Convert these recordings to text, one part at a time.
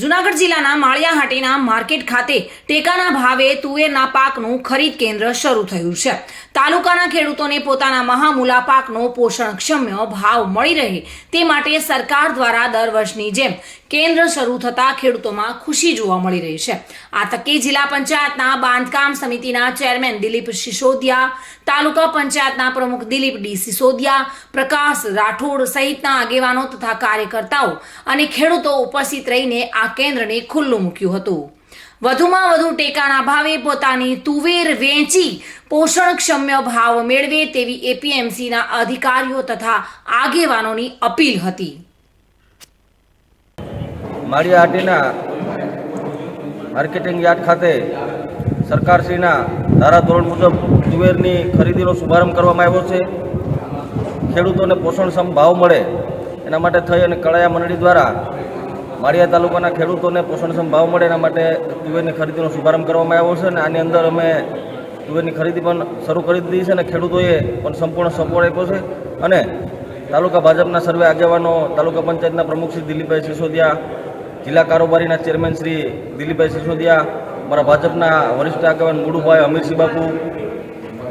જુનાગઢ જિલ્લાના માળિયાહાટીના માર્કેટ ખાતે ટેકાના ભાવે તુવેરના પાકનું ખરીદ કેન્દ્ર શરૂ થયું છે. તાલુકાના ખેડૂતોને પોતાના મહામૂલા પાકનો પોષણક્ષમ્ય ભાવ મળી રહે તે માટે સરકાર દ્વારા દર વર્ષની જેમ કેન્દ્ર શરૂ થતાં ખેડૂતોમાં ખુશી જોવા મળી રહી છે. આ તકે જિલ્લા પંચાયતના બાંધકામ સમિતિના ચેરમેન દિલીપ સિસોદિયા, તાલુકા પંચાયતના પ્રમુખ દિલીપ ડી સિસોદિયા, પ્રકાશ રાઠોડ સહિતના આગેવાનો તથા કાર્યકર્તાઓ અને ખેડૂતો ઉપસ્થિત રહીને આ કેન્દ્રને ખુલ્લું મૂક્યું હતું. વધુમાં વધુ ટેકાના ભાવે પોતાની તુવેર વેચી પોષણક્ષમ્ય ભાવ મેળવે તેવી એપીએમસીના અધિકારીઓ તથા આગેવાનોની અપીલ હતી. માળિયાહાટીના માર્કેટિંગ યાર્ડ ખાતે સરકારશ્રીના ધારાધોરણ મુજબ તુવેરની ખરીદીનો શુભારંભ કરવામાં આવ્યો છે. ખેડૂતોને પોષણક્ષમ ભાવ મળે એના માટે થઈ અને કળાયા મંડળી દ્વારા માળિયા તાલુકાના ખેડૂતોને પોષણક્ષમ ભાવ મળે એના માટે તુવેરની ખરીદીનો શુભારંભ કરવામાં આવ્યો છે અને આની અંદર અમે તુવેરની ખરીદી પણ શરૂ કરી દીધી છે અને ખેડૂતોએ પણ સંપૂર્ણ સપોર્ટ આપ્યો છે. અને તાલુકા ભાજપના સર્વે આગેવાનો, તાલુકા પંચાયતના પ્રમુખ શ્રી દિલીપભાઈ સિસોદિયા, જિલ્લા કારોબારીના ચેરમેન શ્રી દિલીપભાઈ સિસોદિયા મારા ભાજપના વરિષ્ઠ આગેવાન મુડુભાઈ અમીરસિંહ બાપુ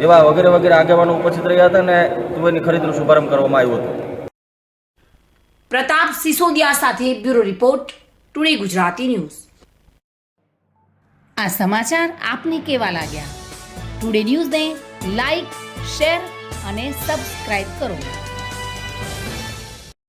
જેવા વગેરે વગેરે આગેવાનો ઉપસ્થિત રહ્યા હતા અને તુવેરની ખરીદીનો શુભારંભ કરવામાં આવ્યો હતો. પ્રતાપ સિસોદિયા સાથે bureau report, today Gujarati news. આ સમાચાર આપને કેવા લાગ્યા? ટુડે ન્યૂઝને લાઈક, શેર અને સબસ્ક્રાઇબ કરો.